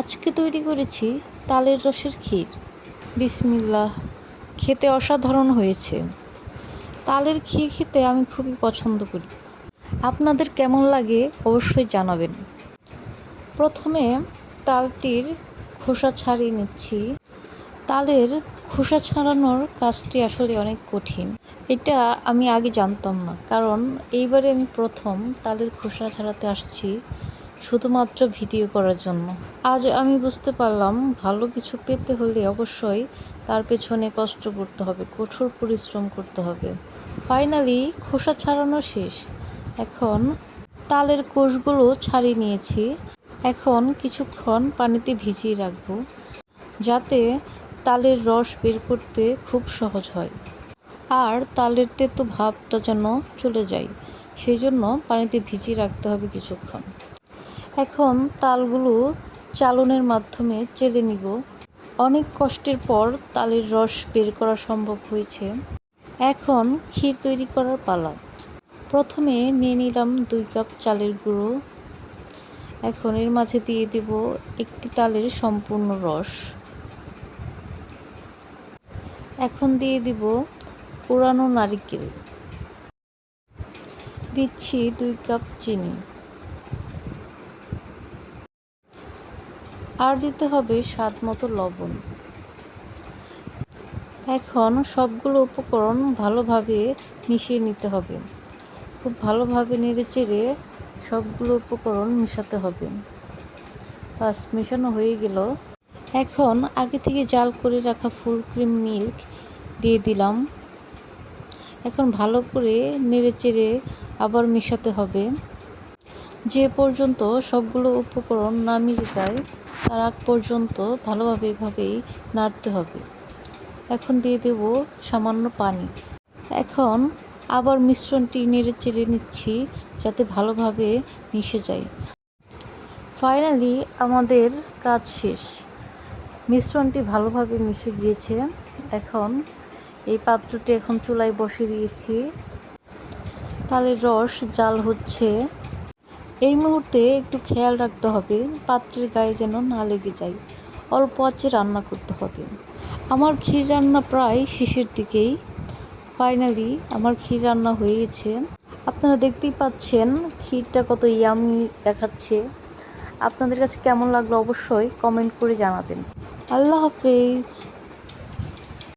আজকে তৈরি করেছি তালের রসের ক্ষীর। বিসমিল্লাহ, খেতে অসাধারণ হয়েছে। তালের ক্ষীর খেতে আমি খুবই পছন্দ করি। আপনাদের কেমন লাগে অবশ্যই জানাবেন। প্রথমে তালটির খোসা ছাড়িয়ে নিচ্ছি। তালের খোসা ছাড়ানোর কাজটি আসলে অনেক কঠিন। এটা আমি আগে জানতাম না, কারণ এইবারে আমি প্রথম তালের খোসা ছাড়াতে আসছি। শুধুমাত্র ভিডিও করার জন্য। আজ আমি বুঝতে পারলাম, ভালো কিছু পেতে হলে অবশ্যই তার পেছনে কষ্ট করতে হবে, কঠোর পরিশ্রম করতে হবে। ফাইনালি খোসা ছাড়ানো শেষ। এখন তালের কোষগুলো ছাড়িয়ে নিয়েছি। এখন কিছুক্ষণ পানিতে ভিজিয়ে রাখব, যাতে তালের রস বের করতে খুব সহজ হয়। আর তালের তেতো ভাবটা যেন চলে যায়, সেই জন্য পানিতে ভিজিয়ে রাখতে হবে কিছুক্ষণ। এখন তালগুলো চালনের মাধ্যমে চেলে নিব। অনেক কষ্টের পর তালের রস বের করা সম্ভব হয়েছে। এখন ক্ষীর তৈরি করার পালা। প্রথমে নিয়ে নিলাম দুই কাপ চালের গুঁড়ো। এখন এর মাঝে দিয়ে দেব একটি তালের সম্পূর্ণ রস। এখন দিয়ে দিব পুরানো নারিকেল। দিচ্ছি দুই কাপ চিনি। আর দিতে হবে স্বাদ মতো লবণ। এখন সবগুলো উপকরণ ভালোভাবে মিশিয়ে নিতে হবে। খুব ভালোভাবে নেড়ে চেড়ে সবগুলো উপকরণ মেশাতে হবে। বাস, মেশানো হয়ে গেল। এখন আগে থেকে জাল করে রাখা ফুল ক্রিম মিল্ক দিয়ে দিলাম। এখন ভালো করে নেড়ে চেড়ে আবার মেশাতে হবে। যে পর্যন্ত সবগুলো উপকরণ না মিলে যায় তার আগ পর্যন্ত ভালোভাবে এভাবেই নাড়তে হবে। এখন দিয়ে দেব সামান্য পানি। এখন আবার মিশ্রণটি নেড়ে চেড়ে নিচ্ছি যাতে ভালোভাবে মিশে যায়। ফাইনালি আমাদের কাজ শেষ। মিশ্রণটি ভালোভাবে মিশে গিয়েছে। এখন এই পাত্রটি এখন চুলায় বসে দিয়েছি। তালের রস জাল হচ্ছে এই মুহূর্তে একটু খেয়াল রাখতে হবে, পাত্রের গায়ে যেন না লেগে যায়। অল্প আঁচে রান্না করতে হবে। আমার ক্ষীর রান্না প্রায় শেষের দিকেই। ফাইনালি আমার ক্ষীর রান্না হয়ে গেছে। আপনারা দেখতেই পাচ্ছেন ক্ষীরটা কত ইয়ামি দেখাচ্ছে। আপনাদের কাছে কেমন লাগল অবশ্যই কমেন্ট করে জানাবেন। আল্লাহ হাফেজ।